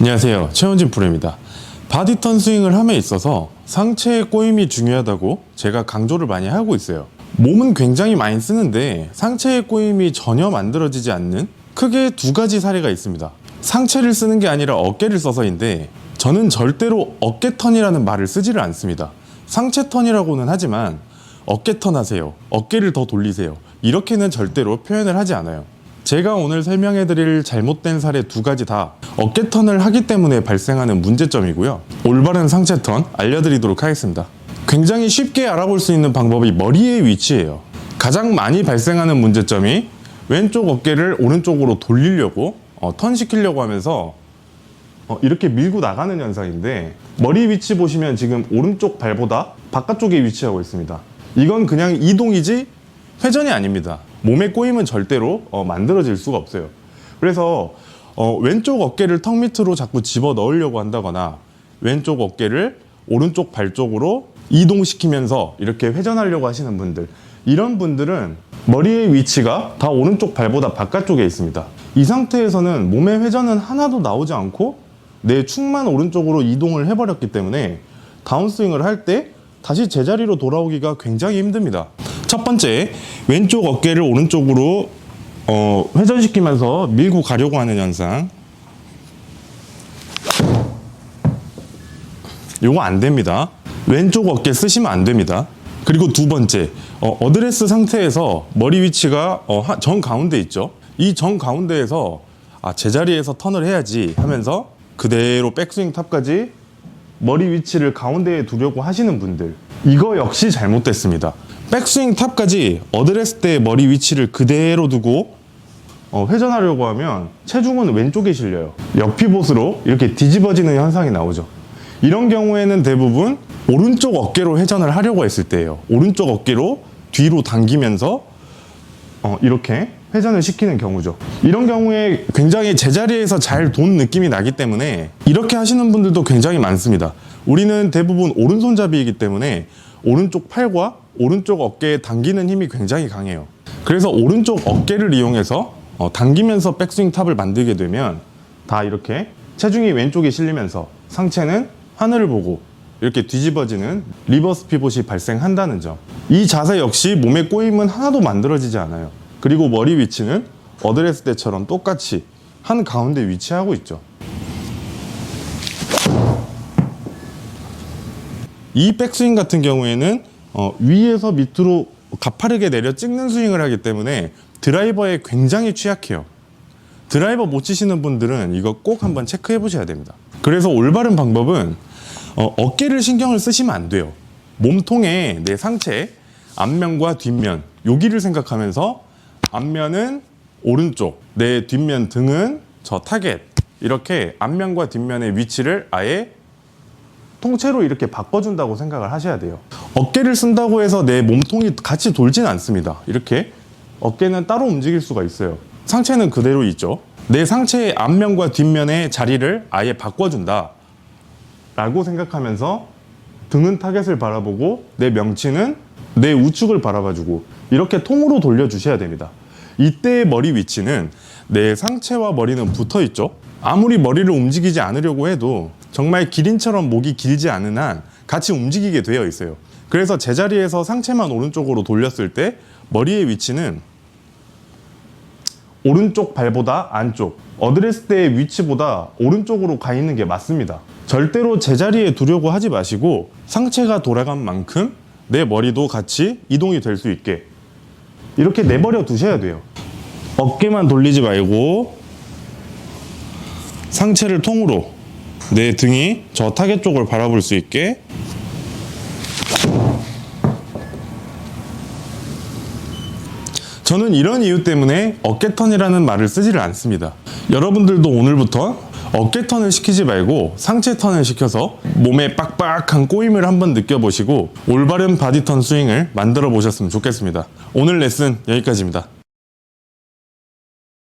안녕하세요. 최원진 프로입니다. 바디턴 스윙을 함에 있어서 상체의 꼬임이 중요하다고 제가 강조를 많이 하고 있어요. 몸은 굉장히 많이 쓰는데 상체의 꼬임이 전혀 만들어지지 않는 크게 두 가지 사례가 있습니다. 상체를 쓰는 게 아니라 어깨를 써서인데 저는 절대로 어깨 턴이라는 말을 쓰지를 않습니다. 상체 턴이라고는 하지만 어깨 턴 하세요. 어깨를 더 돌리세요. 이렇게는 절대로 표현을 하지 않아요. 제가 오늘 설명해 드릴 잘못된 사례 두 가지 다 어깨 턴을 하기 때문에 발생하는 문제점이고요. 올바른 상체 턴 알려드리도록 하겠습니다. 굉장히 쉽게 알아볼 수 있는 방법이 머리의 위치예요. 가장 많이 발생하는 문제점이 왼쪽 어깨를 오른쪽으로 돌리려고 어, 턴 시키려고 하면서 어, 이렇게 밀고 나가는 현상인데 머리 위치 보시면 지금 오른쪽 발보다 바깥쪽에 위치하고 있습니다. 이건 그냥 이동이지 회전이 아닙니다. 몸의 꼬임은 절대로 어, 만들어질 수가 없어요. 그래서 어, 왼쪽 어깨를 턱 밑으로 자꾸 집어 넣으려고 한다거나 왼쪽 어깨를 오른쪽 발 쪽으로 이동시키면서 이렇게 회전하려고 하시는 분들 이런 분들은 머리의 위치가 다 오른쪽 발보다 바깥쪽에 있습니다. 이 상태에서는 몸의 회전은 하나도 나오지 않고 내 축만 오른쪽으로 이동을 해버렸기 때문에 다운스윙을 할 때 다시 제자리로 돌아오기가 굉장히 힘듭니다. 첫 번째, 왼쪽 어깨를 오른쪽으로 어, 회전시키면서 밀고 가려고 하는 현상. 요거 안 됩니다. 왼쪽 어깨 쓰시면 안 됩니다. 그리고 두 번째, 어, 어드레스 상태에서 머리 위치가 어, 하- 정 가운데 있죠. 이 정 가운데에서 아, 제자리에서 턴을 해야지 하면서 그대로 백스윙 탑까지 머리 위치를 가운데에 두려고 하시는 분들 이거 역시 잘못됐습니다. 백스윙 탑까지 어드레스 때 머리 위치를 그대로 두고 어, 회전하려고 하면 체중은 왼쪽에 실려요. 옆 피봇으로 이렇게 뒤집어지는 현상이 나오죠. 이런 경우에는 대부분 오른쪽 어깨로 회전을 하려고 했을 때예요. 오른쪽 어깨로 뒤로 당기면서 어, 이렇게 회전을 시키는 경우죠. 이런 경우에 굉장히 제자리에서 잘 돈 느낌이 나기 때문에 이렇게 하시는 분들도 굉장히 많습니다. 우리는 대부분 오른손잡이이기 때문에 오른쪽 팔과 오른쪽 어깨에 당기는 힘이 굉장히 강해요. 그래서 오른쪽 어깨를 이용해서 어, 당기면서 백스윙 탑을 만들게 되면 다 이렇게 체중이 왼쪽에 실리면서 상체는 하늘을 보고 이렇게 뒤집어지는 리버스 피봇이 발생한다는 점. 이 자세 역시 몸의 꼬임은 하나도 만들어지지 않아요. 그리고 머리 위치는 어드레스 때처럼 똑같이 한 가운데 위치하고 있죠. 이 백스윙 같은 경우에는 어, 위에서 밑으로 가파르게 내려 찍는 스윙을 하기 때문에 드라이버에 굉장히 취약해요. 드라이버 못 치시는 분들은 이거 꼭 한번 체크해 보셔야 됩니다. 그래서 올바른 방법은 어, 어깨를 신경을 쓰시면 안 돼요. 몸통에 내 상체 앞면과 뒷면 여기를 생각하면서 앞면은 오른쪽, 내 뒷면 등은 저 타겟 이렇게 앞면과 뒷면의 위치를 아예 통째로 이렇게 바꿔준다고 생각을 하셔야 돼요. 어깨를 쓴다고 해서 내 몸통이 같이 돌진 않습니다. 이렇게 어깨는 따로 움직일 수가 있어요. 상체는 그대로 있죠. 내 상체의 앞면과 뒷면의 자리를 아예 바꿔준다. 라고 생각하면서 등은 타겟을 바라보고 내 명치는 내 우측을 바라봐주고 이렇게 통으로 돌려주셔야 됩니다. 이때의 머리 위치는 내 상체와 머리는 붙어 있죠. 아무리 머리를 움직이지 않으려고 해도 정말 기린처럼 목이 길지 않은 한 같이 움직이게 되어 있어요. 그래서 제자리에서 상체만 오른쪽으로 돌렸을 때 머리의 위치는 오른쪽 발보다 안쪽 어드레스 때의 위치보다 오른쪽으로 가 있는 게 맞습니다. 절대로 제자리에 두려고 하지 마시고 상체가 돌아간 만큼 내 머리도 같이 이동이 될 수 있게 이렇게 내버려 두셔야 돼요. 어깨만 돌리지 말고 상체를 통으로 내 등이 저 타겟 쪽을 바라볼 수 있게 저는 이런 이유 때문에 어깨턴이라는 말을 쓰지를 않습니다. 여러분들도 오늘부터 어깨턴을 시키지 말고 상체 턴을 시켜서 몸에 빡빡한 꼬임을 한번 느껴보시고 올바른 바디턴 스윙을 만들어 보셨으면 좋겠습니다. 오늘 레슨 여기까지입니다.